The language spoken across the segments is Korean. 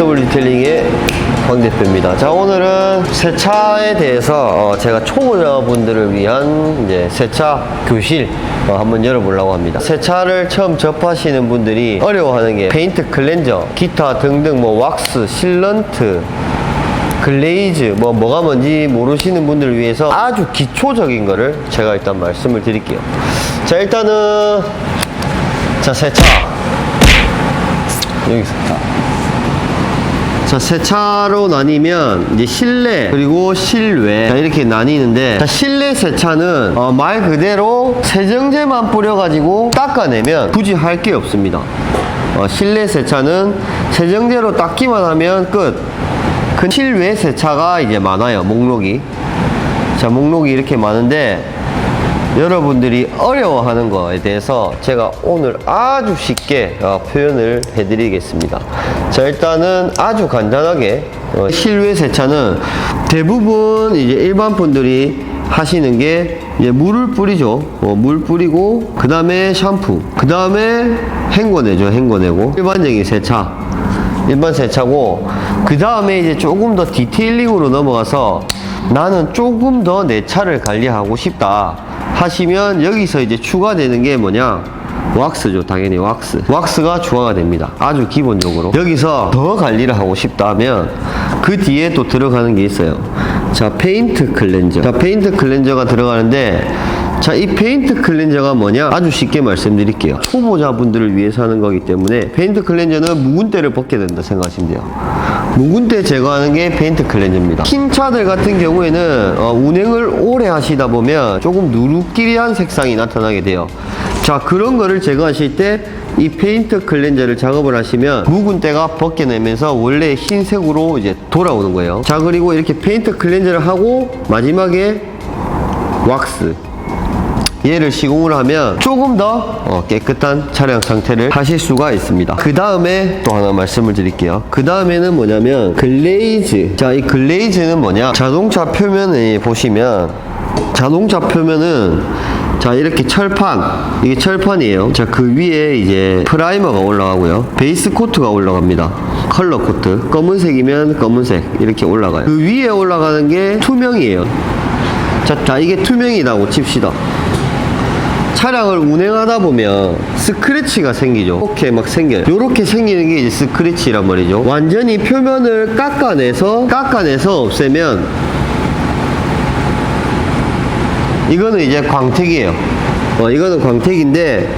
CW 디테일링의 황 대표입니다. 자 오늘은 세차에 대해서 어, 제가 초보자분들을 위한 이제 세차 교실 어, 한번 열어보려고 합니다. 세차를 처음 접하시는 분들이 어려워하는 게 페인트 클렌저 기타 등등 뭐 왁스 실런트 글레이즈 뭐 뭐가 뭔지 모르시는 분들을 위해서 아주 기초적인 거를 제가 일단 말씀을 드릴게요. 자 일단은 자 세차. 여기서 자 세차로 나뉘면 이제 실내 그리고 실외. 자, 이렇게 나뉘는데 자, 실내 세차는 어, 말 그대로 세정제만 뿌려가지고 닦아내면 굳이 할 게 없습니다. 어, 실내 세차는 세정제로 닦기만 하면 끝. 그 실외 세차가 이제 많아요 목록이. 자 목록이 이렇게 많은데 여러분들이 어려워하는 거에 대해서 제가 오늘 아주 쉽게 어, 표현을 해드리겠습니다. 자, 일단은 아주 간단하게 어, 실외 세차는 대부분 이제 일반 분들이 하시는 게 이제 물을 뿌리죠. 어, 물 뿌리고 그 다음에 샴푸, 그 다음에 헹궈내죠. 헹궈내고 일반적인 세차. 일반 세차고 그 다음에 이제 조금 더 디테일링으로 넘어가서 나는 조금 더 내 차를 관리하고 싶다 하시면 여기서 이제 추가되는 게 뭐냐 왁스죠 당연히 왁스 왁스가 추가가 됩니다 아주 기본적으로 여기서 더 관리를 하고 싶다 하면 그 뒤에 또 들어가는 게 있어요 자 페인트 클렌저 자 페인트 클렌저가 들어가는데 자, 이 페인트 클렌저가 뭐냐? 아주 쉽게 말씀드릴게요. 초보자분들을 위해서 하는 거기 때문에 페인트 클렌저는 묵은 때를 벗게 된다 생각하시면 돼요. 묵은 때 제거하는 게 페인트 클렌저입니다. 흰 차들 같은 경우에는 어, 운행을 오래 하시다 보면 조금 누룩끼리한 색상이 나타나게 돼요. 자, 그런 거를 제거하실 때 이 페인트 클렌저를 작업을 하시면 묵은 때가 벗겨내면서 원래 흰색으로 이제 돌아오는 거예요. 자, 그리고 이렇게 페인트 클렌저를 하고 마지막에 왁스 얘를 시공을 하면 조금 더 어, 깨끗한 차량 상태를 하실 수가 있습니다. 그 다음에 또 하나 말씀을 드릴게요. 그 다음에는 뭐냐면 글레이즈. 자, 이 글레이즈는 뭐냐? 자동차 표면에 보시면 자동차 표면은 자 이렇게 철판. 이게 철판이에요. 자 그 위에 이제 프라이머가 올라가고요. 베이스 코트가 올라갑니다. 컬러 코트. 검은색이면 검은색. 이렇게 올라가요. 그 위에 올라가는 게 투명이에요. 자, 자 이게 투명이라고 칩시다 차량을 운행하다 보면 스크래치가 생기죠. 이렇게 막 생겨요. 이렇게 생기는 게 이제 스크래치란 말이죠. 완전히 표면을 깎아내서 깎아내서 없애면 이거는 이제 광택이에요. 어, 이거는 광택인데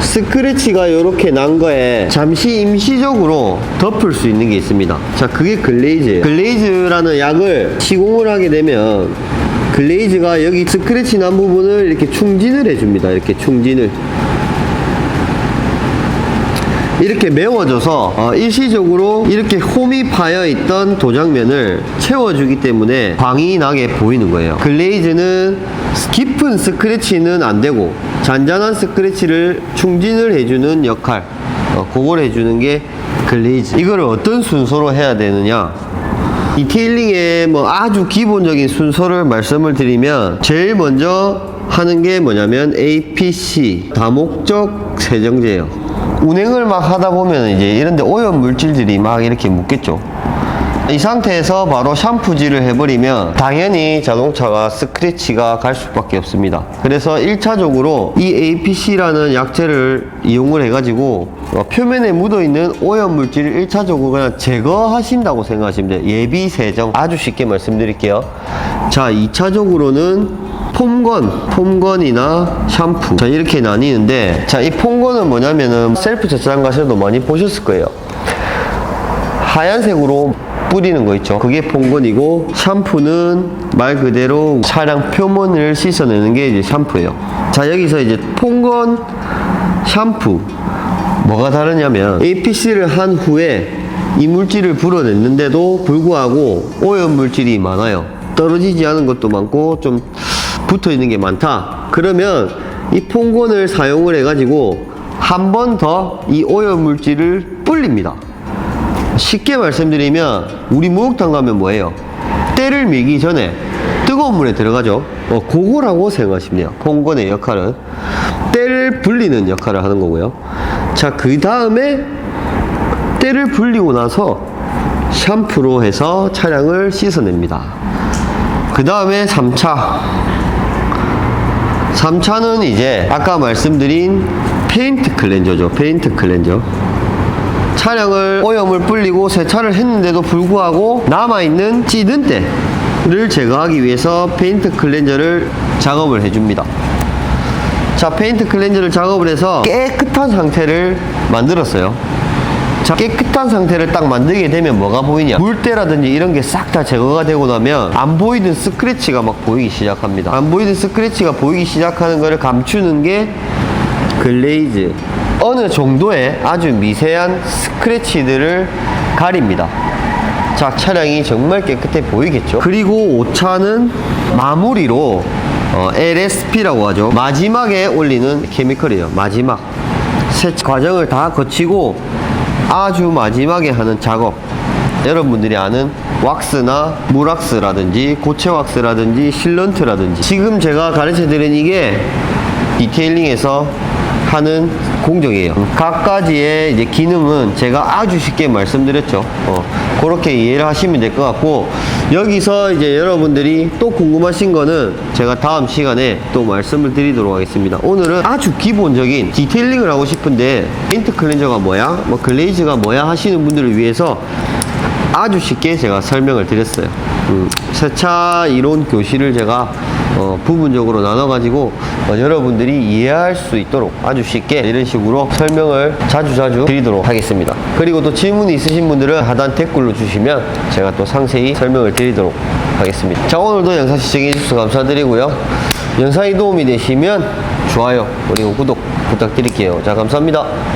스크래치가 이렇게 난 거에 잠시 임시적으로 덮을 수 있는 게 있습니다. 자, 그게 글레이즈예요. 글레이즈라는 약을 시공을 하게 되면 글레이즈가 여기 스크래치 난 부분을 이렇게 충진을 해줍니다. 이렇게 충진을. 이렇게 메워져서 어, 일시적으로 이렇게 홈이 파여 있던 도장면을 채워주기 때문에 광이 나게 보이는 거예요. 글레이즈는 깊은 스크래치는 안 되고 잔잔한 스크래치를 충진을 해주는 역할, 어, 그걸 해주는 게 글레이즈. 이거를 어떤 순서로 해야 되느냐? 디테일링의 뭐 아주 기본적인 순서를 말씀을 드리면 제일 먼저 하는 게 뭐냐면 APC 다목적 세정제예요. 운행을 막 하다 보면 이제 이런데 오염 물질들이 막 이렇게 묻겠죠. 이 상태에서 바로 샴푸질을 해버리면 당연히 자동차가 스크래치가 갈 수밖에 없습니다. 그래서 1차적으로 이 APC라는 약재를 이용을 해가지고 어, 표면에 묻어있는 오염 물질을 1차적으로 그냥 제거하신다고 생각하시면 돼요. 예비 세정 아주 쉽게 말씀드릴게요. 자, 2차적으로는 폼건, 폼건이나 샴푸. 자, 이렇게 나뉘는데, 자, 이 폼건은 뭐냐면은 셀프 세차장 가셔도 많이 보셨을 거예요. 하얀색으로 뿌리는 거 있죠. 그게 폼건이고, 샴푸는 말 그대로 차량 표면을 씻어내는 게 이제 샴푸예요. 자, 여기서 이제 폼건, 샴푸. 뭐가 다르냐면, APC를 한 후에 이 물질을 불어냈는데도 불구하고 오염 물질이 많아요. 떨어지지 않은 것도 많고, 좀 붙어 있는 게 많다. 그러면 이 폰건을 사용을 해 가지고 한 번 더 이 오염 물질을 불립니다. 쉽게 말씀드리면 우리 목욕탕 가면 뭐예요? 때를 밀기 전에 뜨거운 물에 들어가죠. 어, 그거라고 생각하시면 돼요. 폰건의 역할은 때를 불리는 역할을 하는 거고요. 자, 그 다음에 때를 불리고 나서 샴푸로 해서 차량을 씻어냅니다. 그 다음에 3차. 3차는 이제 아까 말씀드린 페인트 클렌저죠. 페인트 클렌저. 차량을 오염을 불리고 세차를 했는데도 불구하고 남아있는 찌든 때를 제거하기 위해서 페인트 클렌저를 작업을 해줍니다. 자, 페인트 클렌저를 작업을 해서 깨끗한 상태를 만들었어요. 자, 깨끗한 상태를 딱 만들게 되면 뭐가 보이냐? 물때라든지 이런 게 싹 다 제거가 되고 나면 안 보이던 스크래치가 막 보이기 시작합니다. 안 보이던 스크래치가 보이기 시작하는 것을 감추는 게 글레이즈. 어느 정도의 아주 미세한 스크래치들을 가립니다. 자, 차량이 정말 깨끗해 보이겠죠? 그리고 5차는 마무리로 어, LSP라고 하죠. 마지막에 올리는 케미컬이에요. 마지막. 세차 과정을 다 거치고 아주 마지막에 하는 작업. 여러분들이 아는 왁스나 물왁스라든지 고체 왁스라든지 실런트라든지 지금 제가 가르쳐 드린 이게 디테일링에서 하는 공정이에요. 각 가지의 이제 기능은 제가 아주 쉽게 말씀드렸죠. 어, 그렇게 이해를 하시면 될 것 같고 여기서 이제 여러분들이 또 궁금하신 거는 제가 다음 시간에 또 말씀을 드리도록 하겠습니다. 오늘은 아주 기본적인 디테일링을 하고 싶은데 인트 클렌저가 뭐야? 뭐 글레이즈가 뭐야? 하시는 분들을 위해서 아주 쉽게 제가 설명을 드렸어요. 음, 세차 이론 교실을 제가 어, 부분적으로 나눠가지고 어, 여러분들이 이해할 수 있도록 아주 쉽게 이런 식으로 설명을 자주자주 드리도록 하겠습니다. 그리고 또 질문이 있으신 분들은 하단 댓글로 주시면 제가 또 상세히 설명을 드리도록 하겠습니다. 자, 오늘도 영상 시청해 주셔서 감사드리고요. 영상이 도움이 되시면 좋아요, 그리고 구독 부탁드릴게요. 자, 감사합니다.